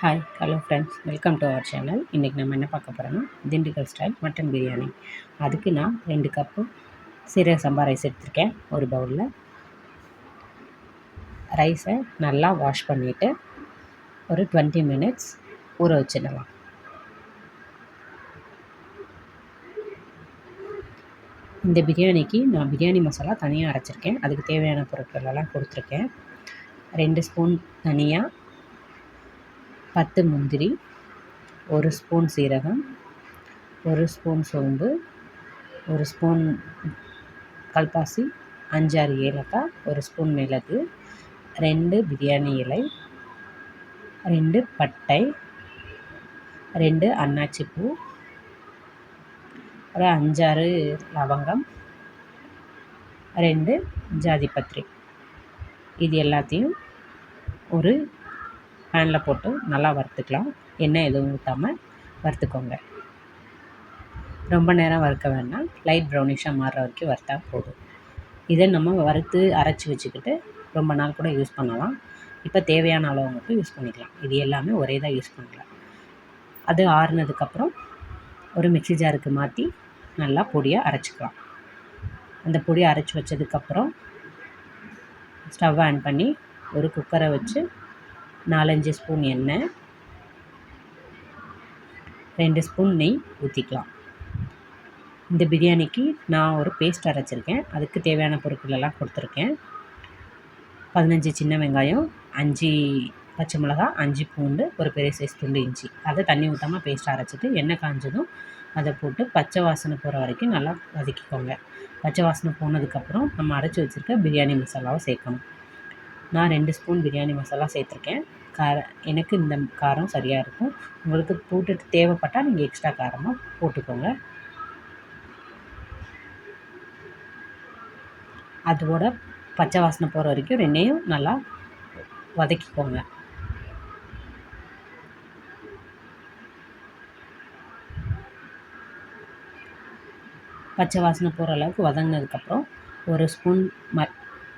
Hi hello friends welcome to our channel இன்றைக்கி நம்ம என்ன பார்க்க போகிறோம்னா திண்டுக்கல் ஸ்டைல் மட்டன் பிரியாணி அதுக்கு நான் ரெண்டு கப்பு சீரக சம்பா ரைஸ் எடுத்திருக்கேன். ஒரு பவுலில் ரைஸை நல்லா வாஷ் பண்ணிவிட்டு ஒரு டுவெண்ட்டி மினிட்ஸ் ஊற வச்சிடலாம். இந்த பிரியாணிக்கு நான் பிரியாணி மசாலா தனியாக அரைச்சிருக்கேன். அதுக்கு தேவையான பொருட்கள் எல்லாம் கொடுத்துருக்கேன். ரெண்டு ஸ்பூன் தனியாக பத்து முந்திரி ஒரு ஸ்பூன் சீரகம் ஒரு ஸ்பூன் சோம்பு ஒரு ஸ்பூன் கல்பாசி அஞ்சாறு ஏலக்காய் ஒரு ஸ்பூன் மிளகு ரெண்டு பிரியாணி இலை ரெண்டு பட்டை ரெண்டு அன்னாச்சி பூ ஒரு அஞ்சாறு லவங்கம் ரெண்டு ஜாதிபத்திரி இது எல்லாத்தையும் ஒரு பேனில் போட்டு நல்லா வறுத்துக்கலாம். எண்ணெய் எதுவும் ஊற்றாமல் வறுத்துக்கோங்க. ரொம்ப நேரம் வறுக்க வேண்டாம். லைட் ப்ரௌனிஷாக மாறுற வரைக்கும் வறுத்தா போதும். இதை நம்ம வறுத்து அரைச்சி வச்சுக்கிட்டு ரொம்ப நாள் கூட யூஸ் பண்ணலாம். இப்போ தேவையான அளவு மட்டும் யூஸ் பண்ணிக்கலாம். இது எல்லாமே ஒரே தான் யூஸ் பண்ணலாம். அது ஆறுனதுக்கப்புறம் ஒரு மிக்சி ஜாருக்கு மாற்றி நல்லா பொடியாக அரைச்சிக்கலாம். அந்த பொடியை அரைச்சி வச்சதுக்கப்புறம் ஸ்டவ் ஆன் பண்ணி ஒரு குக்கரை வச்சு நாலஞ்சு ஸ்பூன் எண்ணெய். ரெண்டு ஸ்பூன் நெய் ஊற்றிக்கலாம் இந்த பிரியாணிக்கு நான் ஒரு பேஸ்ட் அரைச்சிருக்கேன். அதுக்கு தேவையான பொருட்களெல்லாம் கொடுத்துருக்கேன். பதினஞ்சு சின்ன வெங்காயம் அஞ்சு பச்சை மிளகா அஞ்சு பூண்டு ஒரு பெரிய சைஸ் துண்டு இஞ்சி. அதை தண்ணி ஊற்றாமல் பேஸ்ட் அரைச்சிட்டு எண்ணெய் காஞ்சதும் அதை போட்டு பச்சை வாசனை போகிற வரைக்கும் நல்லா வதக்கிக்கோங்க. பச்சை வாசனை போனதுக்கப்புறம் நம்ம அரைச்சி வச்சுருக்க பிரியாணி மசாலாவை சேர்க்கணும். நான் ரெண்டு ஸ்பூன் பிரியாணி மசாலா சேர்த்துருக்கேன். கார எனக்கு இந்த காரம் சரியாக இருக்கும். உங்களுக்கு போட்டுட்டு தேவைப்பட்டால் நீங்கள் எக்ஸ்ட்ரா காரமாக போட்டுக்கோங்க. அதோட பச்சை வாசனை போகிற வரைக்கும் ரெண்டையும் நல்லா வதக்கிக்கோங்க. பச்சை வாசனை போகிற அளவுக்கு வதங்கினதுக்கப்புறம் ஒரு ஸ்பூன் ம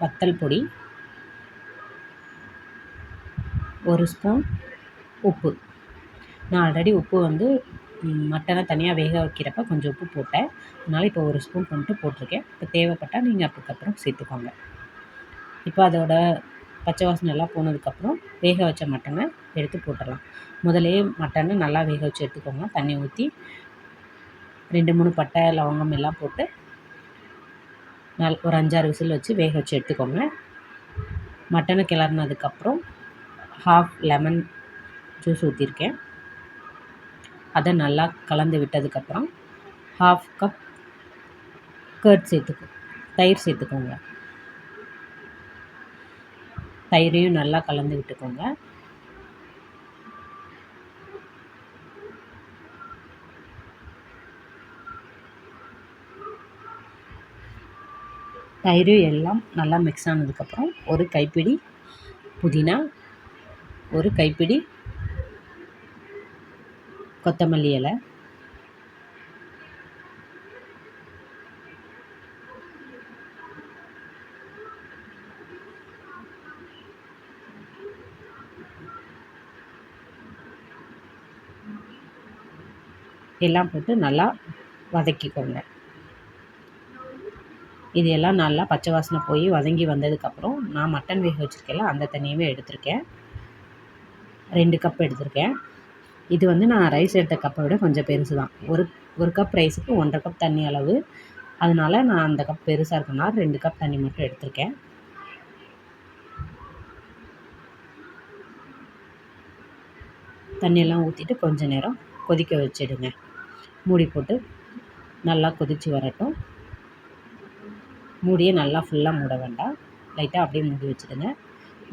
வத்தல் பொடி ஒரு ஸ்பூன் உப்பு. நான் ஆல்ரெடி உப்பு வந்து மட்டனை தனியாக வேக வைக்கிறப்ப கொஞ்சம் உப்பு போட்டேன். அதனால் இப்போ ஒரு ஸ்பூன் கொண்டு போட்டிருக்கேன். இப்போ தேவைப்பட்டால் நீங்கள் அதுக்கப்புறம் சேர்த்துக்கோங்க. இப்போ அதோட பச்சை வாசனை எல்லாம் போனதுக்கப்புறம் வேக வச்ச மட்டனை எடுத்து போட்டுடலாம். முதலே மட்டனை நல்லா வேக வச்சு எடுத்துக்கோங்க. தண்ணி ஊற்றி ரெண்டு மூணு பட்டை லவங்கம் எல்லாம் போட்டு நல் ஒரு அஞ்சாறு விசில் வச்சு வேக வச்சு எடுத்துக்கோங்க. மட்டனை கிளறினதுக்கப்புறம் ஹாஃப் லெமன் ஜூஸ் ஊற்றிருக்கேன் அதை நல்லா கலந்து விட்டதுக்கப்புறம் ஹாஃப் கப் கர்ட் சேர்த்துக்கோ தயிர் சேர்த்துக்கோங்க. தயிரையும் நல்லா கலந்து விட்டுக்கோங்க. தயிரும் எல்லாம் நல்லா மிக்ஸ் ஆனதுக்கப்புறம் ஒரு கைப்பிடி புதினா ஒரு கைப்பிடி கொத்தமல்லி இலை. எல்லாம் போட்டு நல்லா வதக்கிக்கோங்க. இது எல்லாம் நல்லா பச்சை வாசனை போய் வதங்கி வந்ததுக்கப்புறம் நான் மட்டன் வேக வச்சுருக்கேன்ல அந்த தண்ணியுமே எடுத்திருக்கேன். ரெண்டு கப் எடுத்திருக்கேன். இது வந்து நான் ரைஸ் எடுத்த கப்பை விட கொஞ்சம் பெருசு தான். ஒரு ஒரு கப் ரைஸுக்கு ஒன்றரை கப் தண்ணி அளவு. அதனால் நான் அந்த கப் பெருசாக இருக்கனால ரெண்டு கப் தண்ணி மட்டும் எடுத்திருக்கேன். தண்ணியெல்லாம் ஊற்றிட்டு கொஞ்சம் நேரம் கொதிக்க வச்சிடுங்க. மூடி போட்டு நல்லா கொதித்து வரட்டும். மூடியை நல்லா ஃபுல்லாக மூட வேண்டாம். லைட்டாக அப்படியே மூடி வச்சுடுங்க.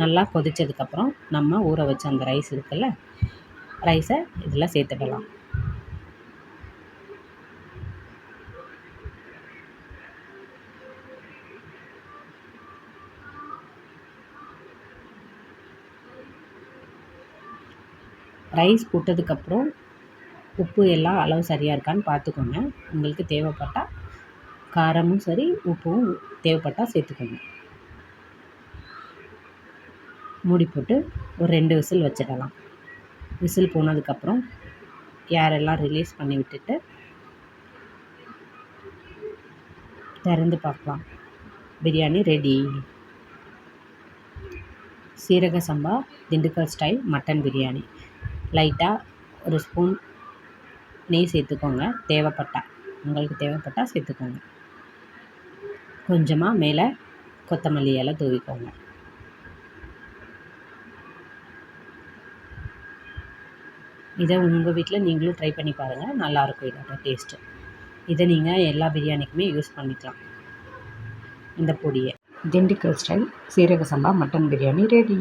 நல்லா கொதித்ததுக்கப்புறம் நம்ம ஊற வச்ச அந்த ரைஸ் இருக்குல்ல ரைஸை இதில் சேர்த்துடலாம் ரைஸ் போட்டதுக்கப்புறம் உப்பு எல்லாம் அளவு சரியாக இருக்கான்னு பார்த்துக்கோங்க. உங்களுக்கு தேவைப்பட்டால் காரமும் சரி உப்பும் தேவைப்பட்டால் சேர்த்துக்கோங்க. மூடி போட்டு ஒரு ரெண்டு விசில் வச்சிடலாம். விசில் போனதுக்கப்புறம் ஏரெல்லாம் ரிலீஸ் பண்ணி விட்டுட்டு திறந்து பார்க்கலாம். பிரியாணி ரெடி சீரக சம்பா திண்டுக்கல் ஸ்டைல் மட்டன் பிரியாணி. லைட்டாக ஒரு ஸ்பூன் நெய் சேர்த்துக்கோங்க. தேவைப்பட்டால் உங்களுக்கு தேவைப்பட்டா சேர்த்துக்கோங்க. கொஞ்சமாக மேலே கொத்தமல்லி இலை தூவிக்கோங்க. இதை உங்கள் வீட்டில் நீங்களும் ட்ரை பண்ணி பாருங்கள் நல்லாயிருக்கும் இதோட டேஸ்ட்டு இதை நீங்கள் எல்லா பிரியாணிக்குமே யூஸ் பண்ணிக்கலாம். இந்த பொடியை. திண்டுக்கல் ஸ்டைல் சீரக சம்பா மட்டன் பிரியாணி ரெடி